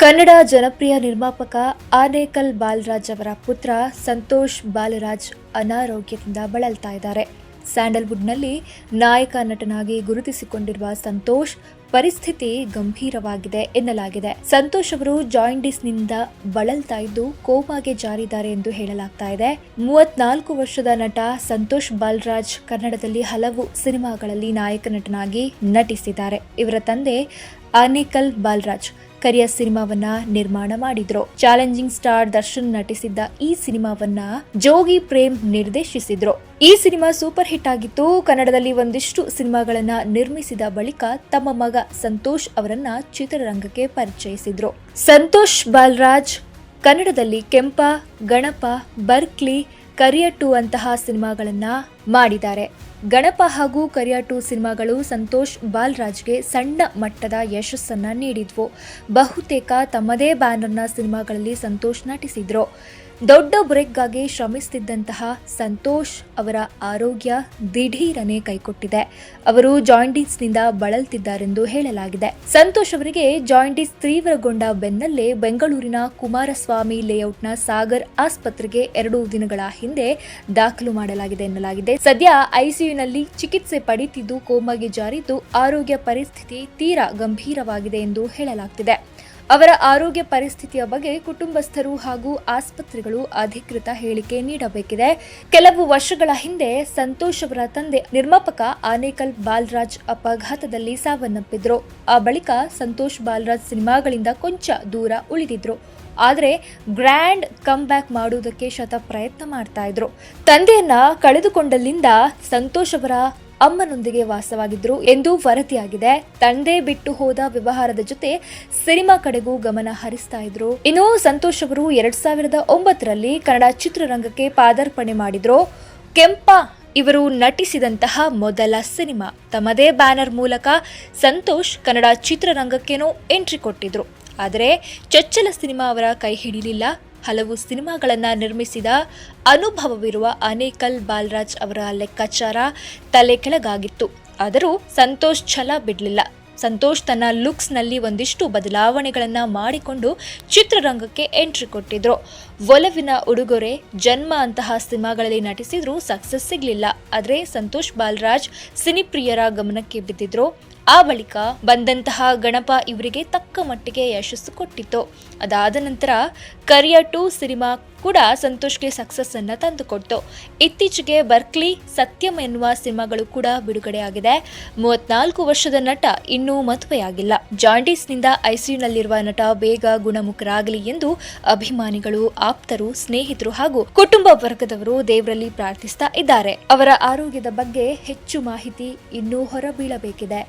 ಕನ್ನಡ ಜನಪ್ರಿಯ ನಿರ್ಮಾಪಕ ಆನೇಕಲ್ ಬಾಲರಾಜ್ ಅವರ ಪುತ್ರ ಸಂತೋಷ್ ಬಾಲರಾಜ್ ಅನಾರೋಗ್ಯದಿಂದ ಬಳಲ್ತಾ ಇದ್ದಾರೆ. ಸ್ಯಾಂಡಲ್ವುಡ್ನಲ್ಲಿ ನಾಯಕ ನಟನಾಗಿ ಗುರುತಿಸಿಕೊಂಡಿರುವ ಸಂತೋಷ್ ಪರಿಸ್ಥಿತಿ ಗಂಭೀರವಾಗಿದೆ ಎನ್ನಲಾಗಿದೆ. ಸಂತೋಷ್ ಅವರು ಜಾಯಿಂಡಿಸ್ನಿಂದ ಬಳಲ್ತಾ ಇದ್ದು ಕೋಮಾಗೆ ಜಾರಿದ್ದಾರೆ ಎಂದು ಹೇಳಲಾಗ್ತಾ ಇದೆ. ಮೂವತ್ನಾಲ್ಕು ವರ್ಷದ ನಟ ಸಂತೋಷ್ ಬಾಲರಾಜ್ ಕನ್ನಡದಲ್ಲಿ ಹಲವು ಸಿನಿಮಾಗಳಲ್ಲಿ ನಾಯಕ ನಟನಾಗಿ ನಟಿಸಿದ್ದಾರೆ. ಇವರ ತಂದೆ ಆನೇಕಲ್ ಬಾಲರಾಜ್ ಕರಿಯ ಸಿನಿಮಾವನ್ನ ನಿರ್ಮಾಣ ಮಾಡಿದ್ರು. ಚಾಲೆಂಜಿಂಗ್ ಸ್ಟಾರ್ ದರ್ಶನ್ ನಟಿಸಿದ್ದ ಈ ಸಿನಿಮಾವನ್ನ ಜೋಗಿ ಪ್ರೇಮ್ ನಿರ್ದೇಶಿಸಿದ್ರು. ಈ ಸಿನಿಮಾ ಸೂಪರ್ ಹಿಟ್ ಆಗಿತ್ತು. ಕನ್ನಡದಲ್ಲಿ ಒಂದಿಷ್ಟು ಸಿನಿಮಾಗಳನ್ನ ನಿರ್ಮಿಸಿದ ಬಳಿಕ ತಮ್ಮ ಮಗ ಸಂತೋಷ್ ಅವರನ್ನ ಚಿತ್ರರಂಗಕ್ಕೆ ಪರಿಚಯಿಸಿದ್ರು. ಸಂತೋಷ್ ಬಾಲರಾಜ್ ಕನ್ನಡದಲ್ಲಿ ಕೆಂಪ, ಗಣಪ, ಬರ್ಕ್ಲಿ, ಕರಿಯಟ್ಟು ಅಂತಹ ಸಿನಿಮಾಗಳನ್ನ ಮಾಡಿದ್ದಾರೆ. ಗಣಪ ಹಾಗೂ ಕರಿಯಾಟು ಸಿನಿಮಾಗಳು ಸಂತೋಷ್ ಬಾಲ್ರಾಜ್ಗೆ ಸಣ್ಣ ಮಟ್ಟದ ಯಶಸ್ಸನ್ನು ನೀಡಿದ್ವು. ಬಹುತೇಕ ತಮ್ಮದೇ ಬ್ಯಾನರ್ನ ಸಿನಿಮಾಗಳಲ್ಲಿ ಸಂತೋಷ್ ನಟಿಸಿದ್ರು. ದೊಡ್ಡ ಬ್ರೇಕ್ಗಾಗಿ ಶ್ರಮಿಸುತ್ತಿದ್ದಂತಹ ಸಂತೋಷ್ ಅವರ ಆರೋಗ್ಯ ದಿಢೀರನೆ ಕೈಕೊಟ್ಟಿದೆ. ಅವರು ಜಾಯಿಂಡಿಸ್ನಿಂದ ಬಳಲ್ತಿದ್ದಾರೆಂದು ಹೇಳಲಾಗಿದೆ. ಸಂತೋಷ್ ಅವರಿಗೆ ಜಾಯಿಂಡಿಸ್ ತೀವ್ರಗೊಂಡ ಬೆನ್ನಲ್ಲೇ ಬೆಂಗಳೂರಿನ ಕುಮಾರಸ್ವಾಮಿ ಲೇಔಟ್ನ ಸಾಗರ್ ಆಸ್ಪತ್ರೆಗೆ ಎರಡು ದಿನಗಳ ಹಿಂದೆ ದಾಖಲು ಮಾಡಲಾಗಿದೆ ಎನ್ನಲಾಗಿದೆ. ಸದ್ಯ ಐಸಿಯುನಲ್ಲಿ ಚಿಕಿತ್ಸೆ ಪಡೆಯುತ್ತಿದ್ದು ಕೋಮಾಗೆ ಜಾರಿದ್ದು ಆರೋಗ್ಯ ಪರಿಸ್ಥಿತಿ ತೀರಾ ಗಂಭೀರವಾಗಿದೆ ಎಂದು ಹೇಳಲಾಗ್ತಿದೆ. ಅವರ ಆರೋಗ್ಯ ಪರಿಸ್ಥಿತಿಯ ಬಗ್ಗೆ ಕುಟುಂಬಸ್ಥರು ಹಾಗೂ ಆಸ್ಪತ್ರೆಗಳು ಅಧಿಕೃತ ಹೇಳಿಕೆ ನೀಡಬೇಕಿದೆ. ಕೆಲವು ವರ್ಷಗಳ ಹಿಂದೆ ಸಂತೋಷ್ ಅವರ ತಂದೆ ನಿರ್ಮಾಪಕ ಆನೇಕಲ್ ಬಾಲ್ರಾಜ್ ಅಪಘಾತದಲ್ಲಿ ಸಾವನ್ನಪ್ಪಿದ್ರು. ಆ ಬಳಿಕ ಸಂತೋಷ್ ಬಾಲ್ರಾಜ್ ಸಿನಿಮಾಗಳಿಂದ ಕೊಂಚ ದೂರ ಉಳಿದಿದ್ರು. ಆದರೆ ಗ್ರ್ಯಾಂಡ್ ಕಮ್ ಬ್ಯಾಕ್ ಮಾಡುವುದಕ್ಕೆ ಶತ ಪ್ರಯತ್ನ ಮಾಡ್ತಾ ಇದ್ರು. ತಂದೆಯನ್ನ ಕಳೆದುಕೊಂಡಲ್ಲಿಂದ ಸಂತೋಷ್ ಅವರ ಅಮ್ಮನೊಂದಿಗೆ ವಾಸವಾಗಿದ್ರು ಎಂದು ವರದಿಯಾಗಿದೆ. ತಂದೆ ಬಿಟ್ಟು ಹೋದ ವ್ಯವಹಾರದ ಜೊತೆ ಸಿನಿಮಾ ಕಡೆಗೂ ಗಮನ ಹರಿಸ್ತಾ ಇದ್ರು. ಇನ್ನು ಸಂತೋಷ್ ಅವರು ಎರಡ್ ಸಾವಿರದ ಒಂಬತ್ತರಲ್ಲಿ ಕನ್ನಡ ಚಿತ್ರರಂಗಕ್ಕೆ ಪಾದಾರ್ಪಣೆ ಮಾಡಿದ್ರು. ಕೆಂಪ ಇವರು ನಟಿಸಿದಂತಹ ಮೊದಲ ಸಿನಿಮಾ. ತಮ್ಮದೇ ಬ್ಯಾನರ್ ಮೂಲಕ ಸಂತೋಷ್ ಕನ್ನಡ ಚಿತ್ರರಂಗಕ್ಕೇನೋ ಎಂಟ್ರಿ ಕೊಟ್ಟಿದ್ರು. ಆದರೆ ಚೊಚ್ಚಲ ಸಿನಿಮಾ ಅವರ ಕೈ ಹಿಡಿಲಿಲ್ಲ. ಹಲವು ಸಿನಿಮಾಗಳನ್ನು ನಿರ್ಮಿಸಿದ ಅನುಭವವಿರುವ ಅನೇಕಲ್ ಬಾಲರಾಜ್ ಅವರ ಲೆಕ್ಕಾಚಾರ ತಲೆ ಕೆಳಗಾಗಿತ್ತು ಆದರೂ ಸಂತೋಷ್ ಛಲ ಬಿಡಲಿಲ್ಲ. ಸಂತೋಷ್ ತನ್ನ ಲುಕ್ಸ್ನಲ್ಲಿ ಒಂದಿಷ್ಟು ಬದಲಾವಣೆಗಳನ್ನು ಮಾಡಿಕೊಂಡು ಚಿತ್ರರಂಗಕ್ಕೆ ಎಂಟ್ರಿ ಕೊಟ್ಟಿದ್ರು. ಒಲವಿನ ಉಡುಗೊರೆ, ಜನ್ಮ ಅಂತಹ ಸಿನಿಮಾಗಳಲ್ಲಿ ನಟಿಸಿದ್ರು ಸಕ್ಸಸ್ ಸಿಗಲಿಲ್ಲ. ಆದರೆ ಸಂತೋಷ್ ಬಾಲರಾಜ್ ಸಿನಿಪ್ರಿಯರ ಗಮನಕ್ಕೆ ಬಿದ್ದಿದ್ರು. ಆ ಬಳಿಕ ಬಂದಂತಹ ಗಣಪ ಇವರಿಗೆ ತಕ್ಕ ಮಟ್ಟಿಗೆ ಯಶಸ್ಸು ಕೊಟ್ಟಿತ್ತು. ಅದಾದ ನಂತರ ಕರಿಯ ಟು ಸಿನಿಮಾ ಕೂಡ ಸಂತೋಷ್ಗೆ ಸಕ್ಸಸ್ ಅನ್ನ ತಂದುಕೊಡ್ತು. ಇತ್ತೀಚೆಗೆ ಬರ್ಕ್ಲಿ, ಸತ್ಯಂ ಎನ್ನುವ ಸಿನಿಮಾಗಳು ಕೂಡ ಬಿಡುಗಡೆಯಾಗಿದೆ. ಮೂವತ್ನಾಲ್ಕು ವರ್ಷದ ನಟ ಇನ್ನೂ ಮದುವೆಯಾಗಿಲ್ಲ. ಜಾಂಡೀಸ್ನಿಂದ ಐಸಿಯುನಲ್ಲಿರುವ ನಟ ಬೇಗ ಗುಣಮುಖರಾಗಲಿ ಎಂದು ಅಭಿಮಾನಿಗಳು, ಆಪ್ತರು, ಸ್ನೇಹಿತರು ಹಾಗೂ ಕುಟುಂಬ ವರ್ಗದವರು ದೇವರಲ್ಲಿ ಪ್ರಾರ್ಥಿಸ್ತಾ ಇದ್ದಾರೆ. ಅವರ ಆರೋಗ್ಯದ ಬಗ್ಗೆ ಹೆಚ್ಚು ಮಾಹಿತಿ ಇನ್ನೂ ಹೊರಬೀಳಬೇಕಿದೆ.